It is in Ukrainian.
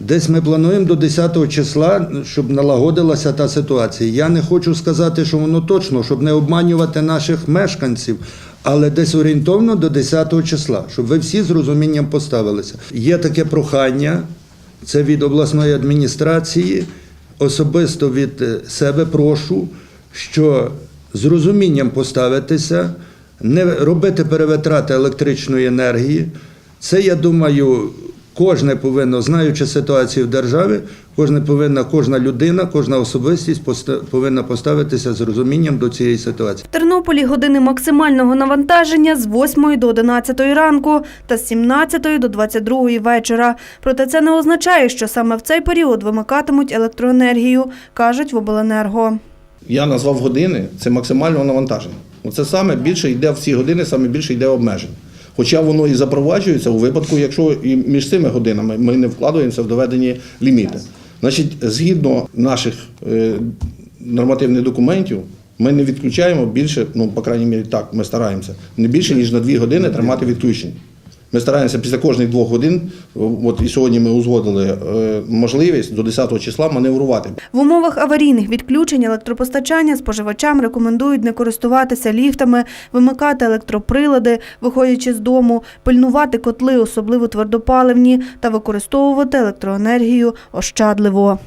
Десь ми плануємо до 10 числа, щоб налагодилася та ситуація. Я не хочу сказати, що воно точно, щоб не обманювати наших мешканців, але десь орієнтовно до 10 числа, щоб ви всі з розумінням поставилися. Є таке прохання, це від обласної адміністрації, особисто від е, себе прошу, що з розумінням поставитися, не робити перевитрати електричної енергії. Це, я думаю, кожне повинно, знаючи ситуацію в державі, кожне повинна, кожна людина, кожна особистість повинна поставитися з розумінням до цієї ситуації. В Тернополі години максимального навантаження з 8 до 11 ранку та з 17 до 22 вечора. Проте це не означає, що саме в цей період вимикатимуть електроенергію, кажуть в обленерго. Я назвав години це максимального навантаження. Оце саме більше йде в ці години, саме більше йде обмежень. Хоча воно і запроваджується у випадку, якщо і між цими годинами ми не вкладаємося в доведені ліміти. Значить, згідно наших е, нормативних документів, ми не відключаємо більше, ну, по крайній мірі, так, ми стараємося, не більше, ніж на дві години тримати відключення. Ми стараємося після кожних двох годин, от і сьогодні ми узгодили е, можливість до 10 числа маневрувати. В умовах аварійних відключень електропостачання споживачам рекомендують не користуватися ліфтами, вимикати електроприлади, виходячи з дому, пильнувати котли, особливо твердопаливні, та використовувати електроенергію ощадливо.